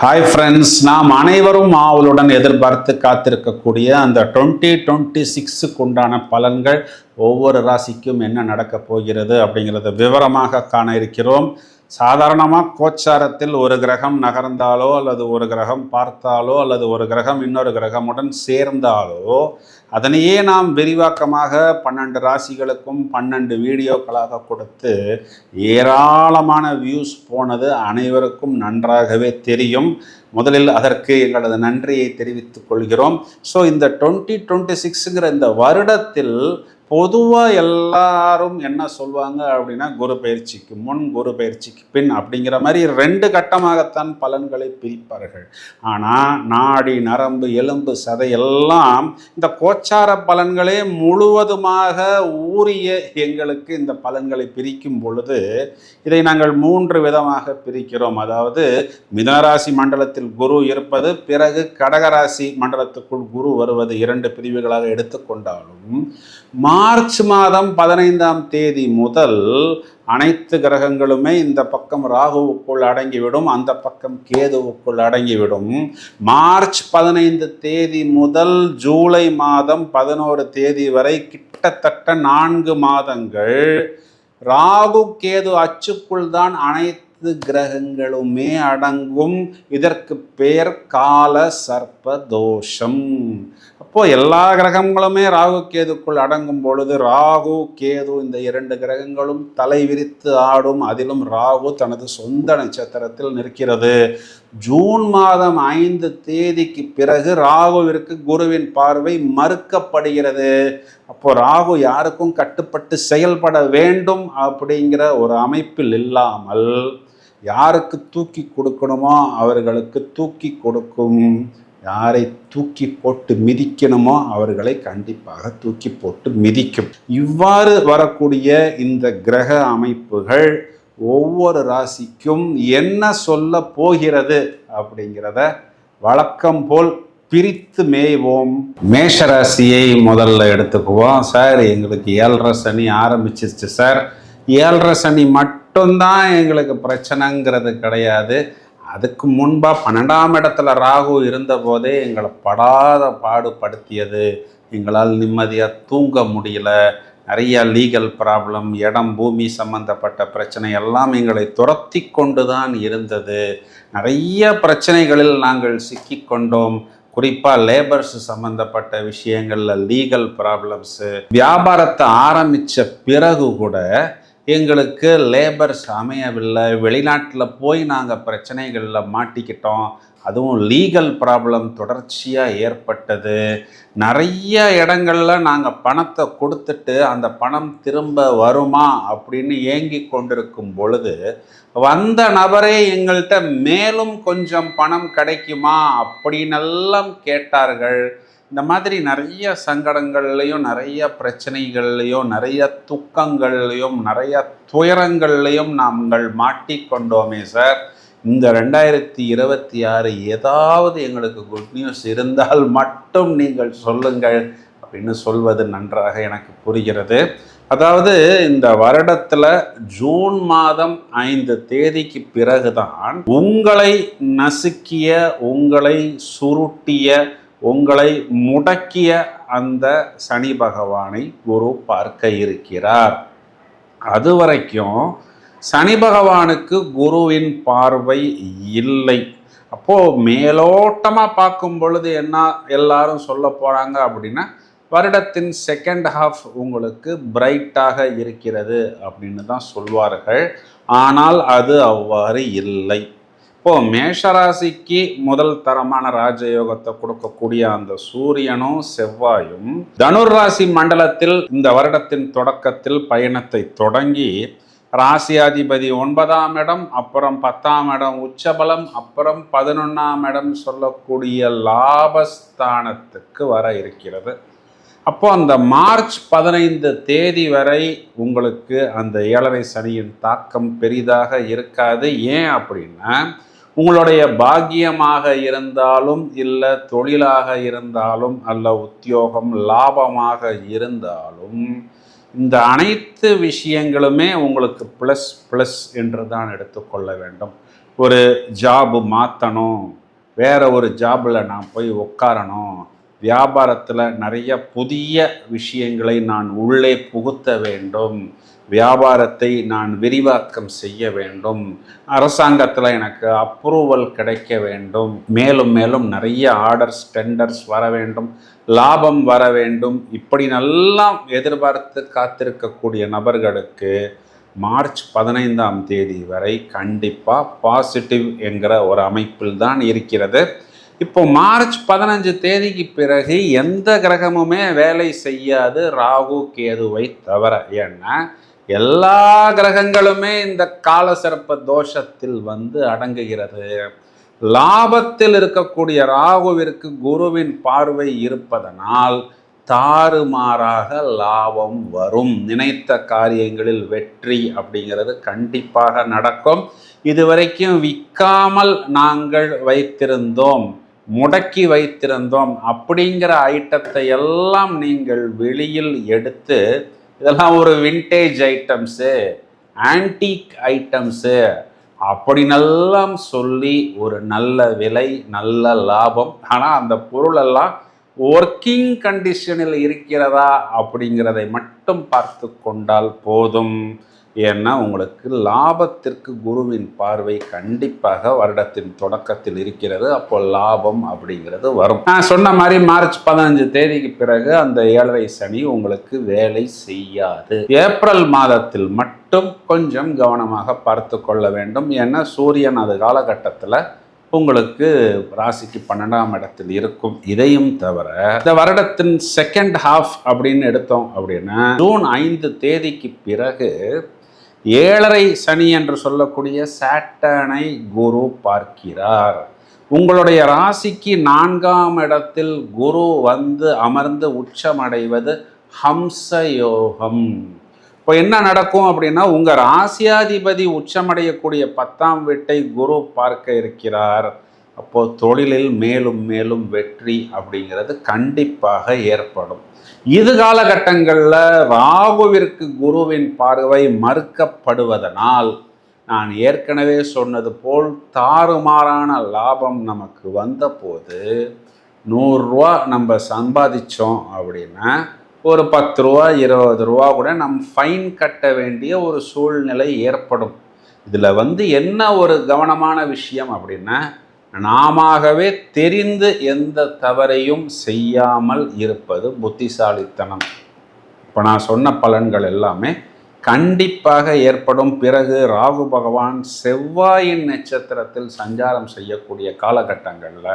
Hi friends நாம் அனைவரும் ஆவலுடன் எதிர்பார்த்து காத்திருக்கக்கூடிய அந்த டுவெண்ட்டி டுவெண்ட்டி சிக்ஸுக்கு உண்டான பலன்கள் ஒவ்வொரு ராசிக்கும் என்ன நடக்கப் போகிறது அப்படிங்கிறத விவரமாக காண இருக்கிறோம். சாதாரணமாக கோச்சாரத்தில் ஒரு கிரகம் நகர்ந்தாலோ அல்லது ஒரு கிரகம் பார்த்தாலோ அல்லது ஒரு கிரகம் இன்னொரு கிரகமுடன் சேர்ந்தாலோ அதனையே நாம் விரிவாக்கமாக பன்னெண்டு ராசிகளுக்கும் பன்னெண்டு வீடியோக்களாக கொடுத்து ஏராளமான வியூஸ் போனது அனைவருக்கும் நன்றாகவே தெரியும். முதலில் அதற்கு எங்களது நன்றியை தெரிவித்துக் கொள்கிறோம். ஸோ இந்த டுவெண்ட்டி டுவெண்ட்டி சிக்ஸுங்கிற இந்த வருடத்தில் பொதுவாக எல்லாரும் என்ன சொல்லுவாங்க அப்படின்னா குரு பயிற்சிக்கு முன் குரு பயிற்சிக்கு பின் அப்படிங்கிற மாதிரி ரெண்டு கட்டமாகத்தான் பலன்களை பிரிப்பார்கள். ஆனால் நாடி நரம்பு எலும்பு சதை எல்லாம் இந்த கோச்சார பலன்களே முழுவதுமாக ஊறிய எங்களுக்கு இந்த பலன்களை பிரிக்கும் பொழுது இதை நாங்கள் மூன்று விதமாக பிரிக்கிறோம். அதாவது மிதனராசி மண்டலத்தில் குரு இருப்பது பிறகு கடகராசி மண்டலத்துக்குள் குரு வருவது இரண்டு பிரிவுகளாக எடுத்துக்கொண்டாலும் மார்ச் மாதம் பதினைந்தாம் தேதி முதல் அனைத்து கிரகங்களுமே இந்த பக்கம் ராகுவுக்குள் அடங்கிவிடும் அந்த பக்கம் கேதுவுக்குள் அடங்கிவிடும். மார்ச் பதினைந்து தேதி முதல் ஜூலை மாதம் பதினோரு தேதி வரை கிட்டத்தட்ட நான்கு மாதங்கள் ராகு கேது அச்சுக்குள் தான் அனைத்து கிரகங்களுமே அடங்கும். இதற்கு பெயர் கால சர்ப்ப தோஷம். அப்போ எல்லா கிரகங்களுமே ராகு கேதுக்குள் அடங்கும் பொழுது ராகு கேது இந்த இரண்டு கிரகங்களும் தலை விரித்து ஆடும். அதிலும் ராகு தனது சொந்த நட்சத்திரத்தில் நிற்கிறது. ஜூன் மாதம் ஐந்து தேதிக்கு பிறகு ராகுவிற்கு குருவின் பார்வை மறுக்கப்படுகிறது. அப்போ ராகு யாருக்கும் கட்டுப்பட்டு செயல்பட வேண்டும் அப்படிங்கிற ஒரு அமைப்பில் இல்லாமல் யாருக்கு தூக்கி கொடுக்கணுமோ அவர்களுக்கு தூக்கி கொடுக்கும். யாரை தூக்கி போட்டு மிதிக்கணுமோ அவர்களை கண்டிப்பாக தூக்கி போட்டு மிதிக்கும். இவ்வாறு வரக்கூடிய இந்த கிரக அமைப்புகள் ஒவ்வொரு ராசிக்கும் என்ன சொல்ல போகிறது அப்படிங்கிறத வழக்கம் போல் பிரித்து மேய்வோம். மேஷ ராசியை முதல்ல எடுத்துக்குவோம். சார் எங்களுக்கு ஏழரை சனி ஆரம்பிச்சிருச்சு சார். ஏழரை சனி மட்டும்தான் எங்களுக்கு பிரச்சனைங்கிறது கிடையாது. அதுக்கு முன்பாக பன்னெண்டாம் இடத்துல ராகு இருந்தபோதே எங்களை படாத பாடுபடுத்தியது. எங்களால் நிம்மதியாக தூங்க முடியல. நிறைய லீகல் ப்ராப்ளம் இடம் பூமி சம்பந்தப்பட்ட பிரச்சனை எல்லாம் எங்களை துரத்தி கொண்டு தான் இருந்தது. நிறைய பிரச்சனைகளில் நாங்கள் சிக்கிக்கொண்டோம் குறிப்பாக லேபர்ஸ் சம்மந்தப்பட்ட விஷயங்களில் லீகல் ப்ராப்ளம்ஸு வியாபாரத்தை ஆரம்பித்த பிறகு கூட எங்களுக்கு லேபர்ஸ் அமையவில்லை. வெளிநாட்டில் போய் நாங்கள் பிரச்சனைகளில் மாட்டிக்கிட்டோம். அதுவும் லீகல் ப்ராப்ளம் தொடர்ச்சியாக ஏற்பட்டது. நிறைய இடங்களில் நாங்கள் பணத்தை கொடுத்துட்டு அந்த பணம் திரும்ப வருமா அப்படின்னு ஏங்கி கொண்டிருக்கும் பொழுது வந்த நபரே எங்கள்கிட்ட மேலும் கொஞ்சம் பணம் கிடைக்குமா அப்படின்னெல்லாம் கேட்டார்கள். இந்த மாதிரி நிறைய சங்கடங்கள்லையும் நிறைய பிரச்சனைகள்லையும் நிறைய துக்கங்கள்லையும் நிறைய துயரங்கள்லையும் நாங்கள் மாட்டிக்கொண்டோமே சார். இந்த ரெண்டாயிரத்தி இருபத்தி ஆறு ஏதாவது எங்களுக்கு குட் நியூஸ் இருந்தால் மட்டும் நீங்கள் சொல்லுங்கள் அப்படின்னு சொல்வது நன்றாக எனக்கு புரிகிறது. அதாவது இந்த வருடத்தில் ஜூன் மாதம் ஐந்து தேதிக்கு பிறகுதான் உங்களை நசுக்கிய உங்களை சுருட்டிய உங்களை முடக்கிய அந்த சனி பகவானை குரு பார்க்க இருக்கிறார். அது வரைக்கும் சனி பகவானுக்கு குருவின் பார்வை இல்லை. அப்போது மேலோட்டமாக பார்க்கும் பொழுது என்ன எல்லாரும் சொல்ல போகிறாங்க அப்படின்னா வருடத்தின் செகண்ட் ஹாஃப் உங்களுக்கு பிரைட்டாக இருக்கிறது அப்படின்னு தான் சொல்வார்கள். ஆனால் அது அவ்வாறு இல்லை. இப்போ மேஷராசிக்கு முதல் தரமான ராஜயோகத்தை கொடுக்கக்கூடிய அந்த சூரியனும் செவ்வாயும் தனுர் ராசி மண்டலத்தில் இந்த வருடத்தின் தொடக்கத்தில் பயணத்தை தொடங்கி ராசியாதிபதி ஒன்பதாம் இடம் அப்புறம் பத்தாம் இடம் உச்சபலம் அப்புறம் பதினொன்றாம் இடம் சொல்லக்கூடிய லாபஸ்தானத்துக்கு வர இருக்கிறது. அப்போ அந்த மார்ச் பதினைந்து தேதி வரை உங்களுக்கு அந்த ஏழரை சனியின் தாக்கம் பெரிதாக இருக்காது. ஏன் அப்படின்னா உங்களுடைய பாக்கியமாக இருந்தாலும் இல்லை தொழிலாக இருந்தாலும் அல்ல உத்தியோகம் லாபமாக இருந்தாலும் இந்த அனைத்து விஷயங்களுமே உங்களுக்கு ப்ளஸ் ப்ளஸ் என்று தான் எடுத்துக்கொள்ள வேண்டும். ஒரு ஜாபு மாற்றணும் வேற ஒரு ஜாபில் நான் போய் உட்காரணும் வியாபாரத்தில் நிறைய புதிய விஷயங்களை நான் உள்ளே புகுத்த வேண்டும். வியாபாரத்தை நான் விரிவாக்கம் செய்ய வேண்டும். அரசாங்கத்தில் எனக்கு அப்ரூவல் கிடைக்க வேண்டும். மேலும் மேலும் நிறைய ஆர்டர்ஸ் டெண்டர்ஸ் வர வேண்டும். லாபம் வர வேண்டும். இப்படி நல்லா எதிர்பார்த்து காத்திருக்கக்கூடிய நபர்களுக்கு மார்ச் பதினைந்தாம் தேதி வரை கண்டிப்பாக பாசிட்டிவ் என்கிற ஒரு அமைப்பில் தான் இருக்கிறது. இப்போ மார்ச் பதினஞ்சு தேதிக்கு பிறகு எந்த கிரகமுமே வேலை செய்யாது. ராகு கேதுவை தவிர. ஏன்னா எல்லா கிரகங்களுமே இந்த கால சிறப்ப தோஷத்தில் வந்து அடங்குகிறது. லாபத்தில் இருக்கக்கூடிய ராகுவிற்கு குருவின் பார்வை இருப்பதனால் தாறுமாறாக லாபம் வரும். நினைத்த காரியங்களில் வெற்றி அப்படிங்கிறது கண்டிப்பாக நடக்கும். இதுவரைக்கும் விற்காமல் நாங்கள் வைத்திருந்தோம் முடக்கி வைத்திருந்தோம் அப்படிங்கிற ஐட்டத்தை எல்லாம் நீங்கள் வெளியில் எடுத்து இதெல்லாம் ஒரு விண்டேஜ் ஐட்டம்ஸு ஆன்டிக் ஐட்டம்ஸு அப்படின்னெல்லாம் சொல்லி ஒரு நல்ல விலை நல்ல லாபம். ஆனால் அந்த பொருளெல்லாம் ஒர்க்கிங் கண்டிஷனில் இருக்கிறதா அப்படிங்கிறதை மட்டும் பார்த்து கொண்டால் போதும். ஏன்னா உங்களுக்கு லாபத்திற்கு குருவின் பார்வை கண்டிப்பாக வருடத்தின் தொடக்கத்தில் இருக்கிறது. அப்போ லாபம் அப்படிங்கிறது வரும். நான் சொன்ன மாதிரி மார்ச் பதினஞ்சு தேதிக்கு பிறகு அந்த ஏழரை சனி உங்களுக்கு வேலை செய்யாது. ஏப்ரல் மாதத்தில் மட்டும் கொஞ்சம் கவனமாக பார்த்து கொள்ள வேண்டும். ஏன்னா சூரியன் அது காலகட்டத்தில் உங்களுக்கு ராசிக்கு பன்னெண்டாம் இடத்தில் இருக்கும். இதையும் தவிர இந்த வருடத்தின் செகண்ட் ஹாஃப் அப்படின்னு எடுத்தோம் அப்படின்னா ஜூன் ஐந்து தேதிக்கு பிறகு ஏழரை சனி என்று சொல்லக்கூடிய சாட்டனை குரு பார்க்கிறார். உங்களுடைய ராசிக்கு நான்காம் இடத்தில் குரு வந்து அமர்ந்து உச்சமடைவது ஹம்சயோகம். இப்போ என்ன நடக்கும் அப்படின்னா உங்கள் ராசியாதிபதி உச்சமடையக்கூடிய பத்தாம் வீட்டை குரு பார்க்க இருக்கிறார். அப்போது தொழிலில் மேலும் மேலும் வெற்றி அப்படிங்கிறது கண்டிப்பாக ஏற்படும். இது காலகட்டங்களில் ராகுவிற்கு குருவின் பார்வை மறுக்கப்படுவதனால் நான் ஏற்கனவே சொன்னது போல் தாறுமாறான லாபம் நமக்கு வந்தபோது நூறுரூவா நம்ம சம்பாதிச்சோம் அப்படின்னா ஒரு பத்து ரூபா இருபது ரூபா கூட நம் ஃபைன் கட்ட வேண்டிய ஒரு சூழ்நிலை ஏற்படும். இதில் வந்து என்ன ஒரு கவனமான விஷயம் அப்படின்னா நாமவே தெரிந்து எந்த தவறையும் செய்யாமல் இருப்பது புத்திசாலித்தனம். இப்போ நான் சொன்ன பலன்கள் எல்லாமே கண்டிப்பாக ஏற்படும். பிறகு ராகு பகவான் செவ்வாயின் நட்சத்திரத்தில் சஞ்சாரம் செய்யக்கூடிய காலகட்டங்களில்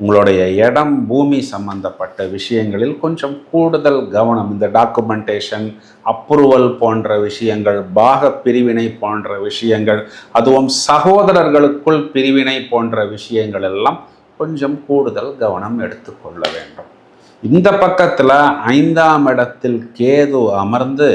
உங்களுடைய இடம் பூமி சம்பந்தப்பட்ட விஷயங்களில் கொஞ்சம் கூடுதல் கவனம். இந்த டாக்குமெண்டேஷன் அப்ரூவல் போன்ற விஷயங்கள் பாக பிரிவினை போன்ற விஷயங்கள் அதுவும் சகோதரர்களுக்குள் பிரிவினை போன்ற விஷயங்கள் எல்லாம் கொஞ்சம் கூடுதல் கவனம் எடுத்துக்கொள்ள வேண்டும். இந்த பக்கத்தில் ஐந்தாம் இடத்தில் கேது அமர்ந்து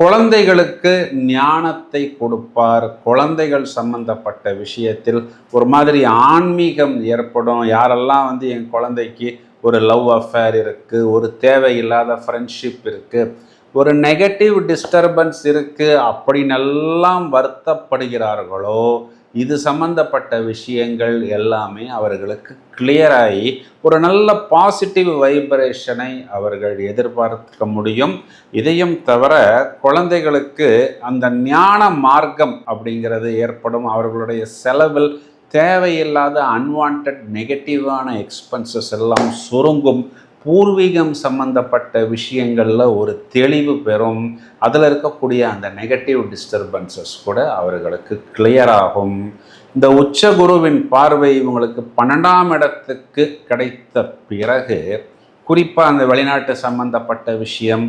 குழந்தைகளுக்கு ஞானத்தை கொடுப்பார். குழந்தைகள் சம்பந்தப்பட்ட விஷயத்தில் ஒரு மாதிரி ஆன்மீகம் ஏற்படும். யாரெல்லாம் வந்து என் குழந்தைக்கு ஒரு லவ் அஃபேர் இருக்குது ஒரு தேவையில்லாத ஃப்ரெண்ட்ஷிப் இருக்குது ஒரு நெகட்டிவ் டிஸ்டர்பன்ஸ் இருக்குது அப்படின்னெல்லாம் வருத்தப்படுகிறார்களோ இது சம்பந்தப்பட்ட விஷயங்கள் எல்லாமே அவர்களுக்கு கிளியராகி ஒரு நல்ல பாசிட்டிவ் வைப்ரேஷனை அவர்கள் எதிர்பார்க்க முடியும். இதையும் தவிர குழந்தைகளுக்கு அந்த ஞான மார்க்கம் அப்படிங்கிறது ஏற்படும். அவர்களுடைய செலவில் தேவையில்லாத அன்வான்ட் நெகட்டிவான எக்ஸ்பென்சஸ் எல்லாம் சுருங்கும். பூர்வீகம் சம்பந்தப்பட்ட விஷயங்களில் ஒரு தெளிவு பெறும். அதில் இருக்கக்கூடிய அந்த நெகட்டிவ் டிஸ்டர்பன்சஸ் கூட அவர்களுக்கு கிளியர் ஆகும். இந்த உச்சகுருவின் பார்வை இவங்களுக்கு பன்னெண்டாம் இடத்துக்கு கிடைத்த பிறகு குறிப்பாக அந்த வெளிநாட்டு சம்பந்தப்பட்ட விஷயம்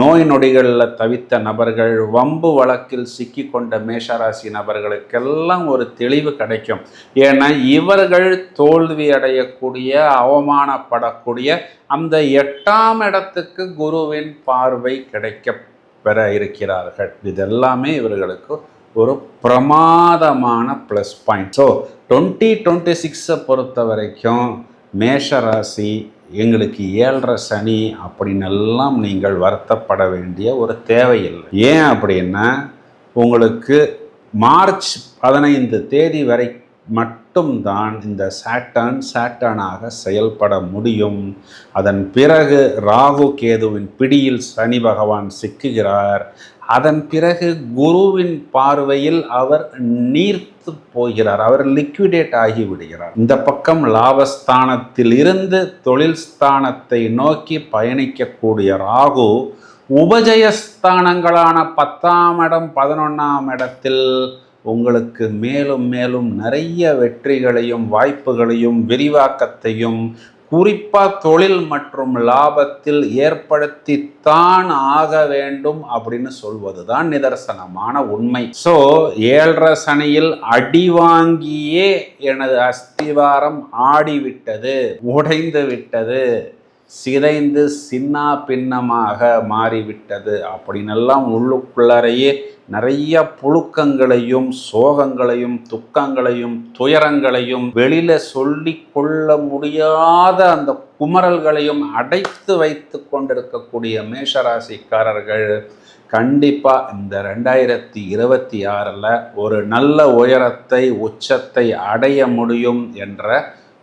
நோய் நொடிகளில் தவித்த நபர்கள் வம்பு வழக்கில் சிக்கி கொண்ட மேஷராசி நபர்களுக்கெல்லாம் ஒரு தெளிவு கிடைக்கும். ஏன்னா இவர்கள் தோல்வி அடையக்கூடிய அவமானப்படக்கூடிய அந்த எட்டாம் இடத்துக்கு குருவின் பார்வை கிடைக்க பெற இருக்கிறார்கள். இதெல்லாமே இவர்களுக்கு ஒரு பிரமாதமான plus point so twenty twenty சிக்ஸை பொறுத்த வரைக்கும் மேஷராசி எங்களுக்கு ஏழரை சனி அப்படின்னெல்லாம் நீங்கள் வருத்தப்பட வேண்டிய ஒரு தேவையில்லை. ஏன் அப்படின்னா உங்களுக்கு மார்ச் பதினைந்து தேதி வரை மட்டும்தான் இந்த சாட்டன் சாட்டனாக செயல்பட முடியும். அதன் பிறகு ராகு கேதுவின் பிடியில் சனி பகவான் சிக்குகிறார். அதன் பிறகு குருவின் பார்வையில் அவர் நீர்த்து போகிறார். அவர் லிக்விடேட் ஆகி விடுகிறார். இந்த பக்கம் லாபஸ்தானத்தில் இருந்து தொழில் ஸ்தானத்தை நோக்கி பயணிக்கக்கூடிய ராகு உபஜயஸ்தானங்களான பத்தாம் இடம் பதினொன்றாம் இடத்தில் உங்களுக்கு மேலும் மேலும் நிறைய வெற்றிகளையும் வாய்ப்புகளையும் விரிவாக்கத்தையும் குறிப்பாக தொழில் மற்றும் லாபத்தில் ஏற்படுத்தித்தான் ஆக வேண்டும் அப்படின்னு சொல்வது தான் நிதர்சனமான உண்மை. ஸோ ஏழரை சனியில் அடி வாங்கியே எனது அஸ்திவாரம் ஆடிவிட்டது உடைந்து விட்டது. சிதைந்து சின்னா பின்னமாக மாறிவிட்டது அப்படின்னெல்லாம் உள்ளுக்குள்ளறையே நிறைய புழுக்கங்களையும் சோகங்களையும் துக்கங்களையும் துயரங்களையும் வெளியில சொல்லி கொள்ள முடியாத அந்த குமரல்களையும் அடைத்து வைத்து கொண்டிருக்கக்கூடிய மேஷராசிக்காரர்கள் கண்டிப்பாக இந்த ரெண்டாயிரத்தி இருபத்தி ஆறில் ஒரு நல்ல உயரத்தை உச்சத்தை அடைய முடியும் என்ற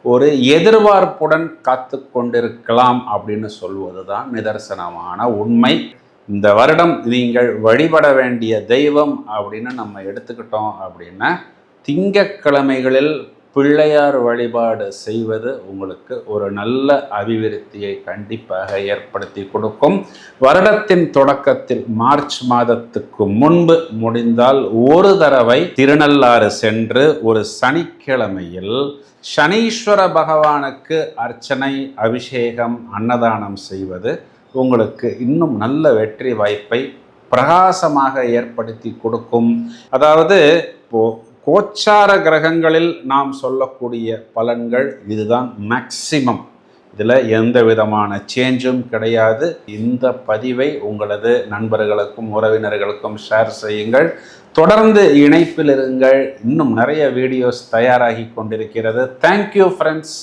ஒரு எதிர்பார்ப்புடன் காத்து கொண்டிருக்கலாம் அப்படின்னு சொல்வது தான் நிதர்சனமான உண்மை. இந்த வருடம் நீங்கள் வழிபட வேண்டிய தெய்வம் அப்படின்னு நம்ம எடுத்துக்கிட்டோம் அப்படின்னா திங்கக்கிழமைகளில் பிள்ளையார் வழிபாடு செய்வது உங்களுக்கு ஒரு நல்ல அபிவிருத்தியை கண்டிப்பாக ஏற்படுத்தி கொடுக்கும். வருடத்தின் தொடக்கத்தில் மார்ச் மாதத்துக்கு முன்பு முடிந்தால் ஒரு தடவை திருநள்ளாறு சென்று ஒரு சனிக்கிழமையில் சனீஸ்வர பகவானுக்கு அர்ச்சனை அபிஷேகம் அன்னதானம் செய்வது உங்களுக்கு இன்னும் நல்ல வெற்றி வாய்ப்பை பிரகாசமாக ஏற்படுத்தி கொடுக்கும். அதாவது இப்போ கோச்சார கிரகங்களில் நாம் சொல்லக்கூடிய பலன்கள் இதுதான் மேக்சிமம் இதில் எந்த விதமான சேஞ்சும் கிடையாது. இந்த பதிவை உங்களது நண்பர்களுக்கும் உறவினர்களுக்கும் ஷேர் செய்யுங்கள். தொடர்ந்து இணைப்பில் இருங்கள். இன்னும் நிறைய வீடியோஸ் தயாராகி கொண்டிருக்கிறது. Thank you friends